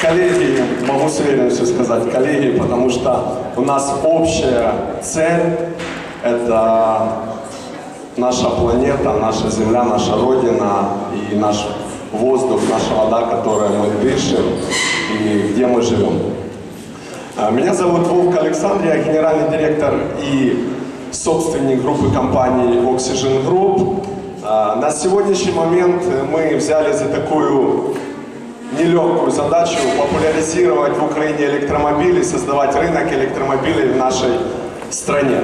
Коллеги, могу с уверенностью сказать коллеги, потому что у нас общая цель – это наша планета, наша Земля, наша Родина и наш воздух, наша вода, которой мы дышим и где мы живем. А, Меня зовут Вовк Александр, я генеральный директор и собственник группы компании Oxygen Group. А, На сегодняшний момент мы взяли за такую нелегкую задачу популяризировать в Украине электромобили, создавать рынок электромобилей в нашей стране.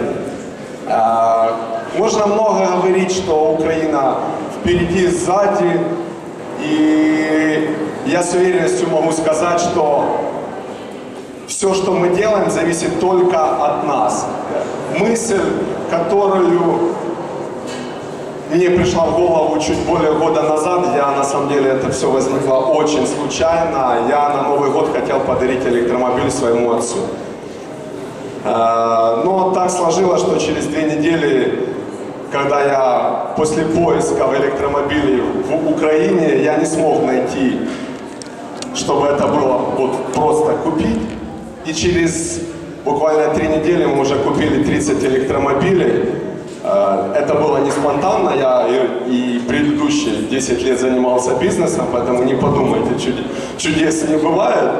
А, Можно много говорить, что Украина впереди, сзади, и я с уверенностью могу сказать, что все, что мы делаем, зависит только от нас. Мысль, которую мне пришла в голову чуть более года назад, я на самом деле это все возникло очень случайно. Я на Новый год хотел подарить электромобиль своему отцу. Э, Но так сложилось, что через две недели, когда я после поиска в электромобиле в Украине, я не смог найти, чтобы это было вот просто купить. И через буквально три недели мы уже купили 30 электромобилей. Э, Это было не спонтанно, я и, и предыдущие 10 лет занимался бизнесом, поэтому не подумайте, чуд- чудес не бывает.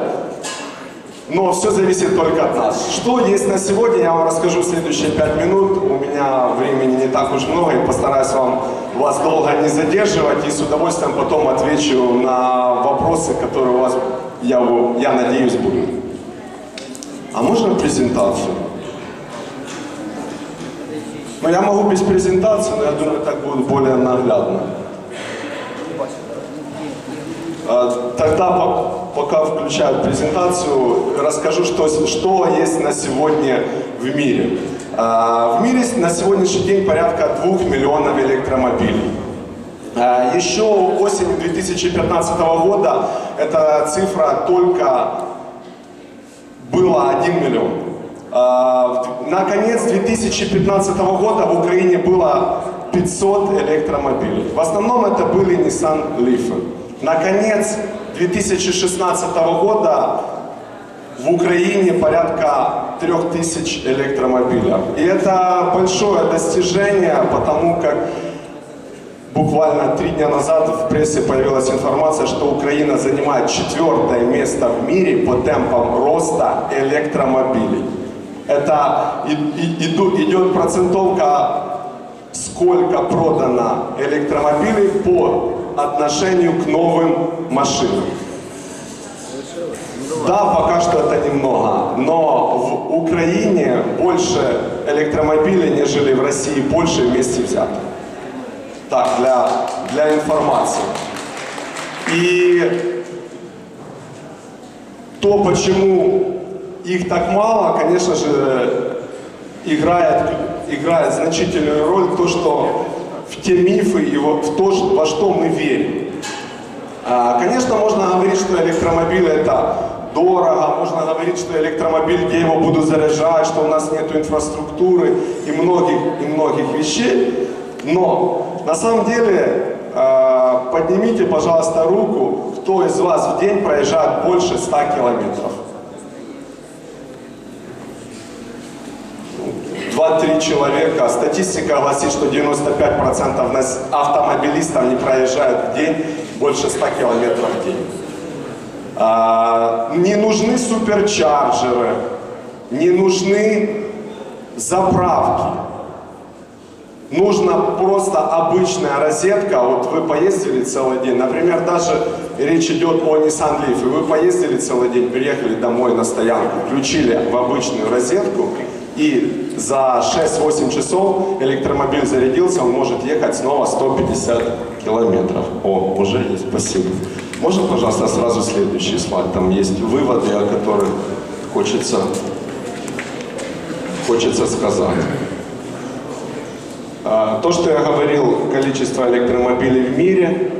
Но все зависит только от нас. Что есть на сегодня, я вам расскажу в следующие 5 минут. У меня времени не так уж много, и постараюсь вам вас долго не задерживать. И с удовольствием потом отвечу на вопросы, которые у вас, я, я надеюсь, будут. А можно презентацию? Ну, я могу без презентации, но я думаю, так будет более наглядно. А, Тогда, по- пока включают презентацию, расскажу, что, что есть на сегодня в мире. А, В мире на сегодняшний день порядка 2 миллионов электромобилей. А, Еще осенью 2015 года эта цифра только было 1 миллион. На конец 2015 года в Украине было 500 электромобилей. В основном это были Nissan Leaf. На конец 2016 года в Украине порядка 3000 электромобилей. И это большое достижение, потому как Буквально три дня назад в прессе появилась информация, что Украина занимает четвертое место в мире по темпам роста электромобилей. Это идет процентовка, сколько продано электромобилей по отношению к новым машинам. Да, пока что это немного, но в Украине больше электромобилей, нежели в России, больше вместе взятых. Так, для, для информации. И то, почему их так мало, конечно же, играет, играет значительную роль то, что в те мифы и в то, во что мы верим. А, Конечно, можно говорить, что электромобиль это дорого, можно говорить, что электромобиль, где его буду заряжать, что у нас нет инфраструктуры и многих, и многих вещей. Но на самом деле а, поднимите, пожалуйста, руку, кто из вас в день проезжает больше 100 километров. Два-три человека. Статистика гласит, что 95% нас- автомобилистов не проезжают в день больше 100 километров в день. А, не нужны суперчарджеры, не нужны заправки. Нужна просто обычная розетка. Вот вы поездили целый день. Например, даже речь идет о Nissan Leaf. И вы поездили целый день, приехали домой на стоянку, включили в обычную розетку. И за 6-8 часов электромобиль зарядился, он может ехать снова 150 километров. О, уже есть, спасибо. Можно, пожалуйста, сразу следующий слайд? Там есть выводы, о которых хочется, хочется сказать. А, То, что я говорил, количество электромобилей в мире.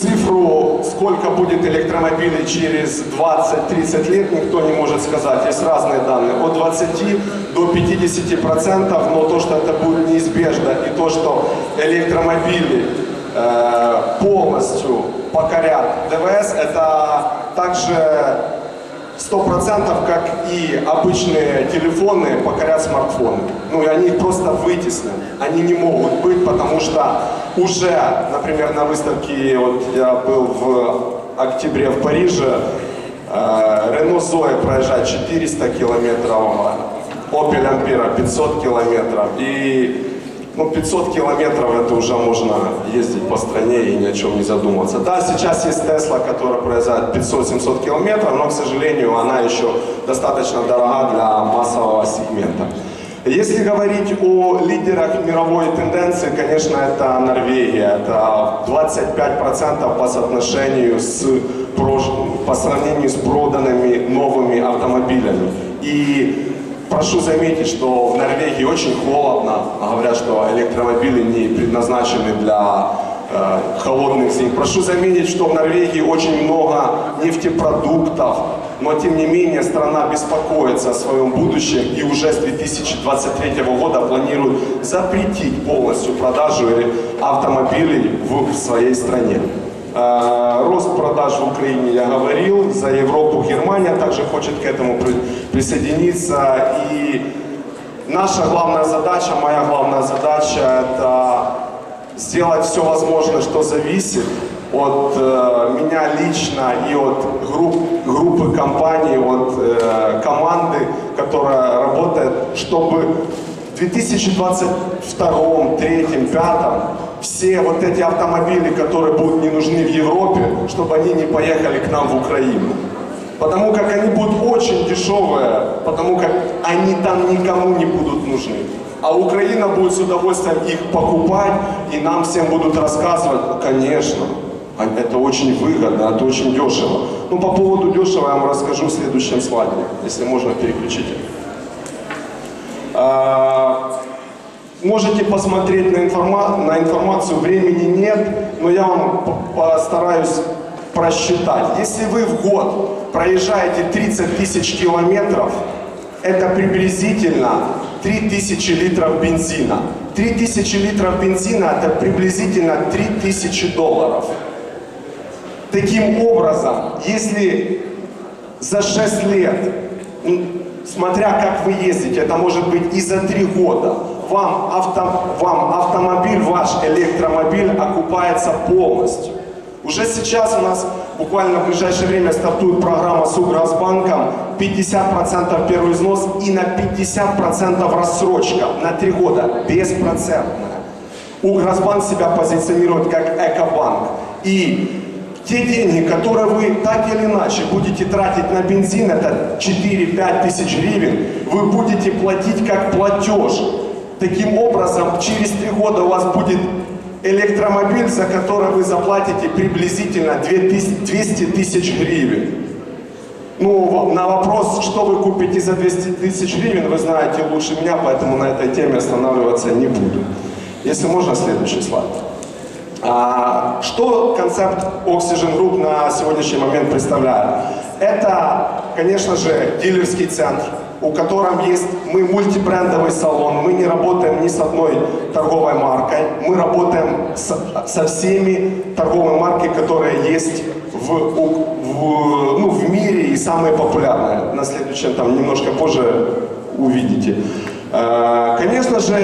Цифру сколько будет электромобилей через 20-30 лет, никто не может сказать. Есть разные данные. От 20 до 50 процентов, но то, что это будет неизбежно, и то, что электромобили э, полностью покорят ДВС, это также сто процентов, как и обычные телефоны покорят смартфоны. Ну и они их просто вытеснят. Они не могут быть, потому что уже, например, на выставке, вот я был в октябре в Париже, э, Рено Зоя проезжает 400 километров, Opel Ampera 500 километров. И ну, 500 километров это уже можно ездить по стране и ни о чем не задумываться. Да, сейчас есть Тесла, которая проезжает 500-700 километров, но, к сожалению, она еще достаточно дорога для массового сегмента. Если говорить о лидерах мировой тенденции, конечно, это Норвегия. Это 25% по соотношению с по сравнению с проданными новыми автомобилями. И Прошу заметить, что в Норвегии очень холодно. Говорят, что электромобили не предназначены для э, холодных зим. Прошу заметить, что в Норвегии очень много нефтепродуктов, но тем не менее страна беспокоится о своем будущем и уже с 2023 года планирует запретить полностью продажу автомобилей в своей стране. Э, Рост продаж в Украине, я говорил, за Европу Германия также хочет к этому при- присоединиться. И наша главная задача, моя главная задача, это сделать все возможное, что зависит от э, меня лично и от групп, группы компаний, от э, команды, которая работает, чтобы в 2022, 2023, 2025 все вот эти автомобили, которые будут не нужны в Европе, чтобы они не поехали к нам в Украину. Потому как они будут очень дешевые, потому как они там никому не будут нужны. А Украина будет с удовольствием их покупать, и нам всем будут рассказывать, «Ну, конечно, это очень выгодно, это очень дешево. Ну, по поводу дешево я вам расскажу в следующем слайде, если можно переключите. А, Можете посмотреть на, информа- на информацию, времени нет, но я вам по- постараюсь просчитать. Если вы в год проезжаете 30 тысяч километров, это приблизительно 3000 литров бензина. 3000 литров бензина это приблизительно 3000 долларов. Таким образом, если за 6 лет, м, смотря как вы ездите, это может быть и за 3 года, вам, авто, вам автомобиль, ваш электромобиль окупается полностью. Уже сейчас у нас буквально в ближайшее время стартует программа с Угрозбанком 50% первый взнос и на 50% рассрочка на 3 года, беспроцентная. Угрозбанк себя позиционирует как экобанк. И те деньги, которые вы так или иначе будете тратить на бензин, это 4-5 тысяч гривен, вы будете платить как платеж. Таким образом, через три года у вас будет электромобиль, за который вы заплатите приблизительно 2000 200 тысяч гривен. Ну, на вопрос, что вы купите за 200 тысяч гривен, вы знаете лучше меня, поэтому на этой теме останавливаться не буду. Если можно, следующий слайд. А, что концепт Oxygen Group на сегодняшний момент представляет? Это, конечно же, дилерский центр, у котором есть мы мультибрендовый салон, мы не работаем ни с одной торговой маркой, мы работаем с- со всеми торговыми марками, которые есть в, в, ну, в мире и самые популярные. На следующем, там немножко позже увидите. Э, Конечно же,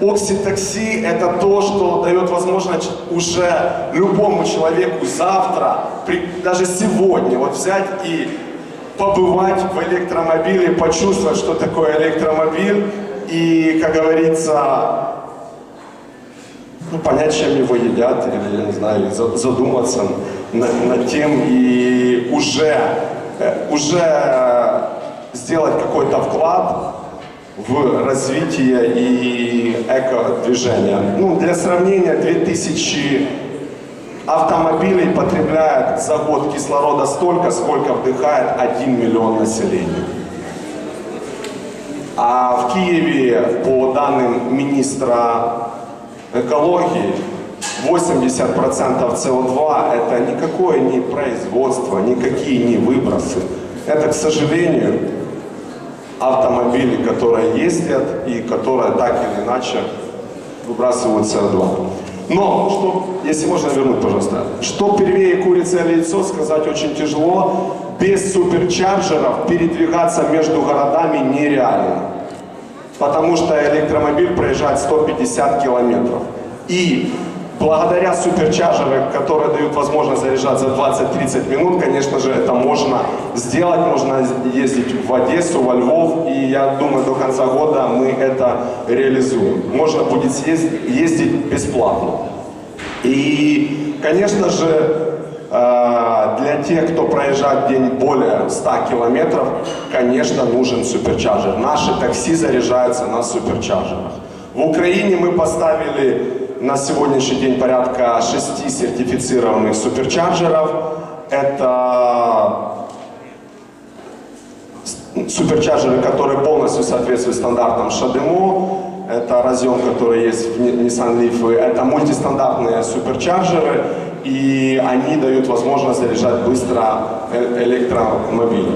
окситокси – это то, что дает возможность уже любому человеку завтра, при- даже сегодня, вот взять и побывать в электромобиле, почувствовать, что такое электромобиль, и, как говорится, ну, понять, чем его едят, или, я не знаю, за- задуматься над, над тем и уже, э, уже сделать какой-то вклад в развитие и эко-движения. Ну, для сравнения, 2000 автомобилей потребляет за год кислорода столько, сколько вдыхает 1 миллион населения. А в Киеве, по данным министра экологии, 80% СО2 это никакое не производство, никакие не выбросы. Это, к сожалению, автомобили, которые ездят и которые так или иначе выбрасывают СО2. Но, что, если можно вернуть, пожалуйста, что первее курица или яйцо, сказать очень тяжело. Без суперчарджеров передвигаться между городами нереально. Потому что электромобиль проезжает 150 километров. И благодаря суперчарджерам, которые дают возможность заряжать за 20-30 минут, конечно же, это можно сделать. Можно ездить в Одессу, во Львов. И я думаю, до конца года мы это реализуем. Можно будет ездить бесплатно. И, конечно же, э, для тех, кто проезжает день более 100 километров, конечно, нужен суперчарджер. Наши такси заряжаются на суперчарджерах. В Украине мы поставили на сегодняшний день порядка 6 сертифицированных суперчарджеров. Это суперчарджеры, которые полностью соответствуют стандартам Шадемо. Это разъем, который есть в Ni- Nissan Leaf. Это мультистандартные суперчарджеры, и они дают возможность заряжать быстро э- электромобили.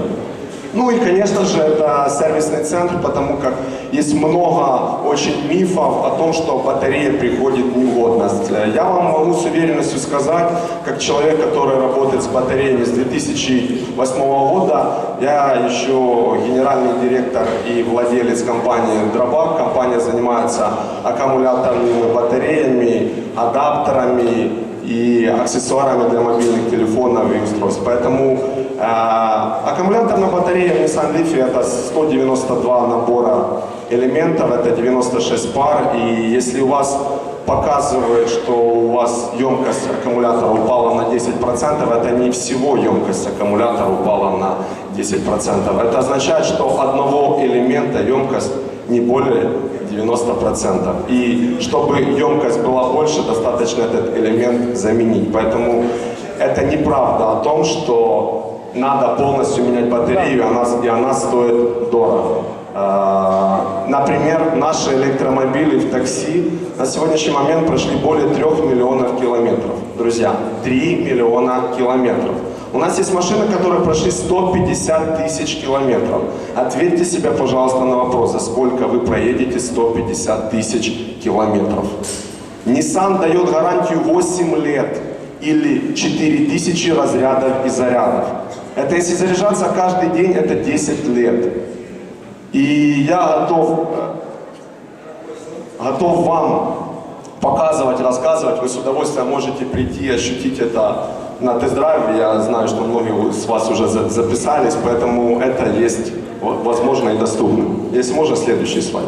Ну и, конечно же, это сервисный центр, потому как есть много очень мифов о том, что батарея приходит в негодность. Э, Я вам могу с уверенностью сказать, как человек, который работает с батареями с 2008 года, я еще генеральный директор и владелец компании Дробак. Компания занимается аккумуляторными батареями, адаптерами и аксессуарами для мобильных телефонов и устройств. Поэтому аккумуляторная батарея в Nissan Leaf это 192 набора элементов, это 96 пар. И если у вас показывает, что у вас емкость аккумулятора упала на 10%, это не всего емкость аккумулятора упала на 10%. Это означает, что одного элемента емкость не более 90%. И чтобы емкость была больше, достаточно этот элемент заменить. Поэтому это неправда о том, что надо полностью менять батарею, она, и она стоит дорого. А, Например, наши электромобили в такси на сегодняшний момент прошли более 3 миллионов километров. Друзья, 3 миллиона километров. У нас есть машины, которые прошли 150 тысяч километров. Ответьте себе, пожалуйста, на вопрос, за сколько вы проедете 150 тысяч километров. Nissan дает гарантию 8 лет или 4000 разрядов и зарядов. Это если заряжаться каждый день, это 10 лет. И я готов, э, готов вам показывать, рассказывать. Вы с удовольствием можете прийти и ощутить это на тест-драйве. Я знаю, что многие из вас уже за- записались, поэтому это есть возможно и доступно. Если можно, следующий слайд.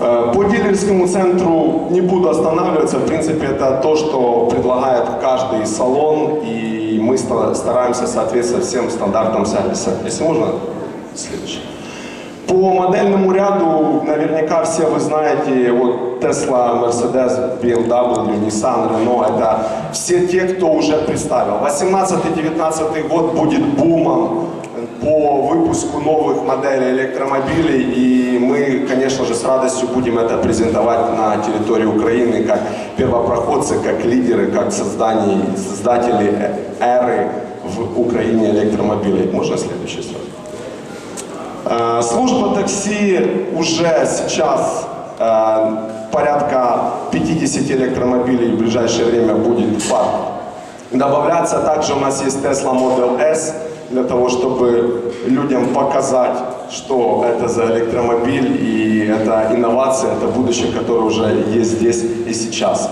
Э, По дилерскому центру не буду останавливаться. В принципе, это то, что предлагает каждый салон, и мы ста- стараемся соответствовать всем стандартам сервиса. Если можно, следующий. По модельному ряду наверняка все вы знаете, вот Tesla, Mercedes, BMW, Nissan, Renault, это все те, кто уже представил. 18-19 год будет бумом по выпуску новых моделей электромобилей, и мы, конечно же, с радостью будем это презентовать на территории Украины как первопроходцы, как лидеры, как создание, создатели эры в Украине электромобилей. Можно следующий сразу? Э, Служба такси уже сейчас э, порядка 50 электромобилей в ближайшее время будет в парк. Добавляться также у нас есть Tesla Model S для того, чтобы людям показать, что это за электромобиль и это инновация, это будущее, которое уже есть здесь и сейчас.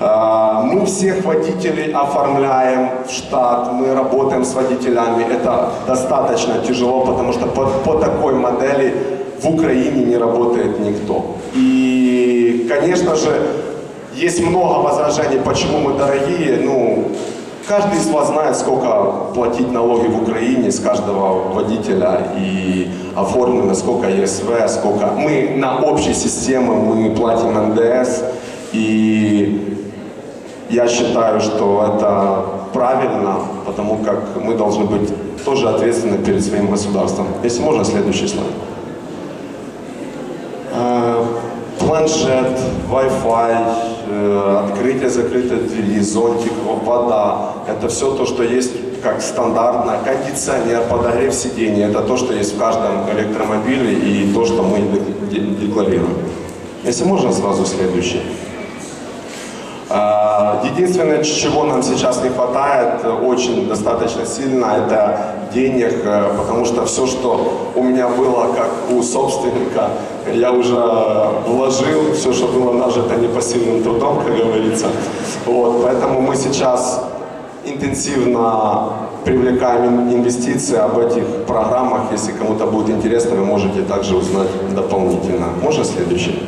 А, Мы всех водителей оформляем в штат, мы работаем с водителями. Это достаточно тяжело, потому что по, по такой модели в Украине не работает никто. И, конечно же, есть много возражений, почему мы дорогие. Ну, каждый из вас знает, сколько платить налоги в Украине с каждого водителя и оформлено, сколько ЕСВ, сколько... Мы на общей системе, мы платим НДС, и я считаю, что это правильно, потому как мы должны быть тоже ответственны перед своим государством. Если можно, следующий слайд. Э, планшет, Wi-Fi, э, открытие-закрытие двери, зонтик, вода. Это все то, что есть как стандартно. Кондиционер, подогрев сидений. Это то, что есть в каждом электромобиле и то, что мы де- декларируем. Если можно, сразу следующий. Единственное, чего нам сейчас не хватает э, очень достаточно сильно, это денег, э, потому что все, что у меня было как у собственника, я уже вложил, все, что было нажито непосильным трудом, как говорится. Вот, поэтому мы сейчас интенсивно привлекаем ин- инвестиции об этих программах. Если кому-то будет интересно, вы можете также узнать дополнительно. Можно следующий?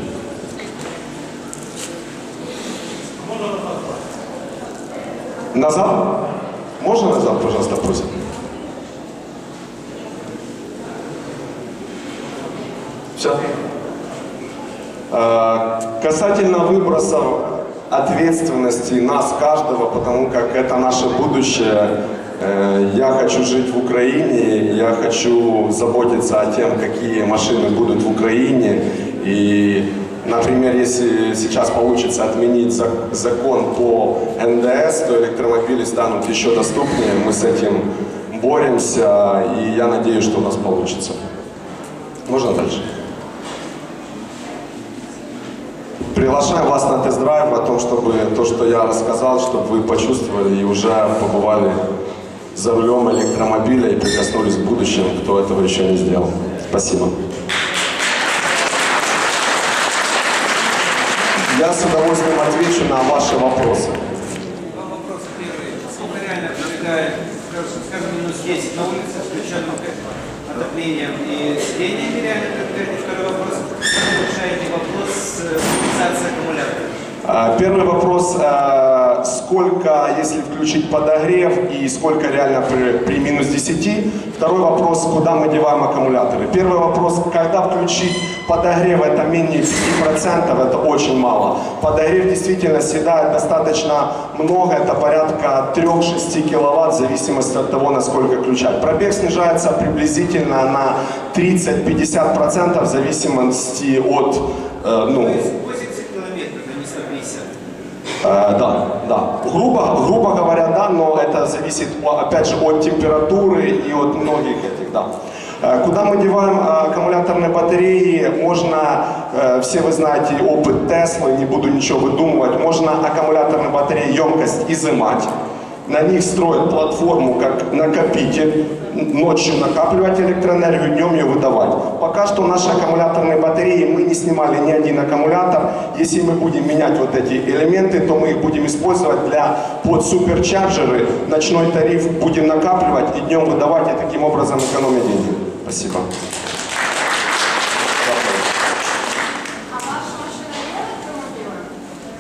Назад? Можно назад, пожалуйста, просим? Все. Э, Касательно выбросов ответственности нас каждого, потому как это наше будущее. Э, Я хочу жить в Украине, я хочу заботиться о тем, какие машины будут в Украине. И, например, если сейчас получится отменить за- закон по НДС, то электромобили станут еще доступнее. Мы с этим боремся, и я надеюсь, что у нас получится. Можно дальше? Приглашаем вас на тест-драйв о том, чтобы то, что я рассказал, чтобы вы почувствовали и уже побывали за рулем электромобиля и прикоснулись к будущему, кто этого еще не сделал. Спасибо. Я с удовольствием отвечу на ваши вопросы. Два вопроса. Первый. Сколько реально пролегает, скажем, минус 10 на улице, включенным отоплением и сидениями реально пролегает? Второй вопрос. Как вы решаете вопрос э, утилизации аккумулятора? А, Первый вопрос, а, сколько, если включить подогрев и сколько реально при, при минус 10? Второй вопрос, куда мы деваем аккумуляторы? Первый вопрос, когда включить подогрев, это менее 5%, это очень мало. Подогрев действительно съедает достаточно много, это порядка 3-6 киловатт, в зависимости от того, насколько включать. Пробег снижается приблизительно на 30-50% в зависимости от, э, ну, То есть 80 километров, а не 150. Э, да, да. Грубо, грубо говоря, да, но это зависит, опять же, от температуры и от многих этих, да. Э, Куда мы деваем э, аккумуляторные батареи? Можно, э, все вы знаете опыт Теслы, не буду ничего выдумывать, можно аккумуляторные батареи емкость изымать, на них строить платформу как накопитель, ночью накапливать электроэнергию, днем ее выдавать. Пока что наши аккумуляторные батареи, мы не снимали ни один аккумулятор. Если мы будем менять вот эти элементы, то мы их будем использовать для под суперчарджеры. Ночной тариф будем накапливать и днем выдавать, и таким образом экономить деньги. Спасибо.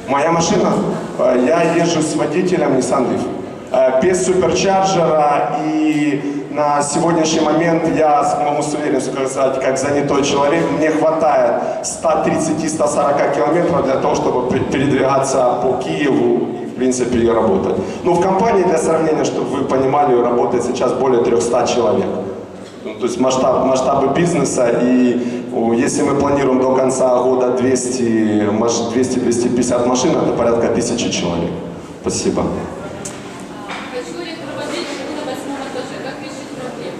Моя машина, э, я езжу с водителем Nissan Leaf. Э, Без суперчарджера и на сегодняшний момент я могу с уверенностью сказать, как занятой человек, мне хватает 130-140 километров для того, чтобы пе- передвигаться по Киеву и, в принципе, и работать. Ну, в компании, для сравнения, чтобы вы понимали, работает сейчас более 300 человек. То есть масштаб, масштабы бизнеса, и если мы планируем до конца года 200, маш- 200-250 машин, это порядка тысячи человек. Спасибо.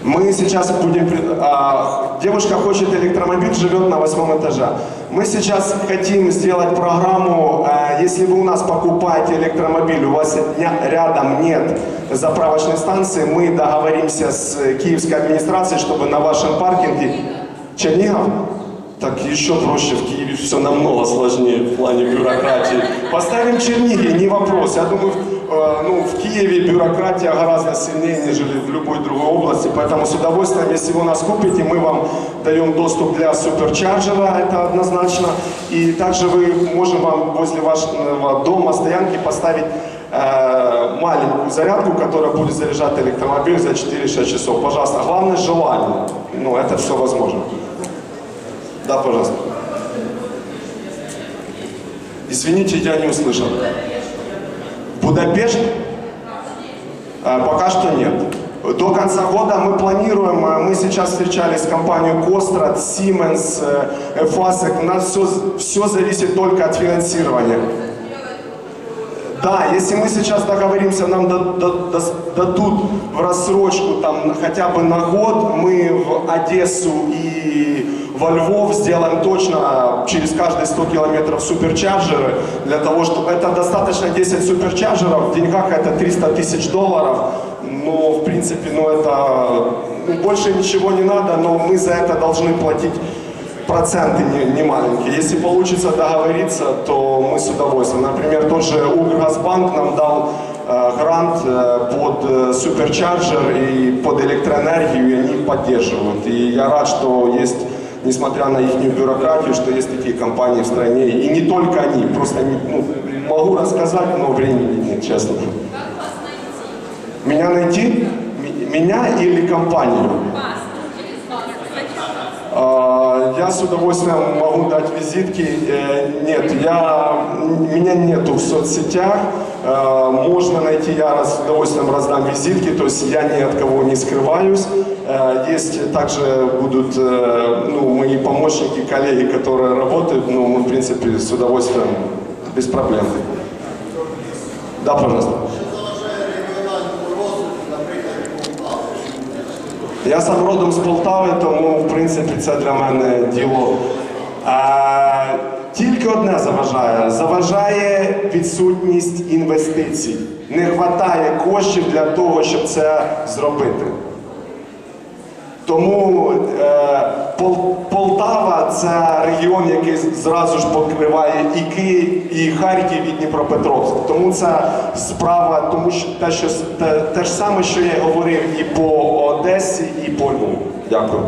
Мы сейчас будем... а, девушка хочет электромобиль, живет на восьмом этаже. Мы сейчас хотим сделать программу, а, если вы у нас покупаете электромобиль, у вас рядом нет заправочной станции, мы договоримся с киевской администрацией, чтобы на вашем паркинге... Чернигов? Так еще проще, в Киеве все намного сложнее в плане бюрократии. Поставим Черниги, не вопрос. Я думаю, ну, в Киеве бюрократия гораздо сильнее, нежели в любой другой области. Поэтому с удовольствием, если вы нас купите, мы вам даем доступ для суперчарджера, это однозначно. И также вы можем вам возле вашего дома, стоянки поставить э, маленькую зарядку, которая будет заряжать электромобиль за 4-6 часов. Пожалуйста, главное желание. Ну, это все возможно. Да, пожалуйста. Извините, я не услышал. Будапешт? А, пока что нет. До конца года мы планируем, э, мы сейчас встречались с компанией Кострат, Siemens, э, Фасек, у нас все, все зависит только от финансирования. Да, если мы сейчас договоримся, нам да- да- да- дадут в рассрочку там хотя бы на год, мы в Одессу и во Львов сделаем точно через каждые 100 километров суперчарджеры, для того, чтобы это достаточно 10 суперчарджеров, в деньгах это 300 тысяч долларов, но в принципе, ну это ну, больше ничего не надо, но мы за это должны платить проценты не, не маленькие. Если получится договориться, то мы с удовольствием. Например, тот же Укргазбанк нам дал э, грант э, под э, суперчарджер и под электроэнергию, и они поддерживают. И я рад, что есть, несмотря на их бюрократию, что есть такие компании в стране. И не только они, просто не, ну, могу рассказать, но времени нет, честно. Как вас найти? Меня найти? Меня или компанию? Вас, через вас. Зачем вас? А, Я с удовольствием могу дать визитки. Э, Нет, я, меня нету в соцсетях. Э, Можно найти, я с удовольствием раздам визитки, то есть я ни от кого не скрываюсь. Э, Есть также будут ну, мои помощники, коллеги, которые работают, ну, мы, в принципе, с удовольствием, без проблем. Да, пожалуйста. Я сам родом з Полтави, тому в принципі це для мене діло. Е, тільки одне заважає: заважає відсутність інвестицій. Не вистачає коштів для того, щоб це зробити. Тому е, Полтава це регіон, який зразу ж покриває і Київ, і Харків, і Дніпропетровськ. Тому це справа, тому що те, що те, те ж саме, що я говорив і по Одесі, і по Львову. Дякую.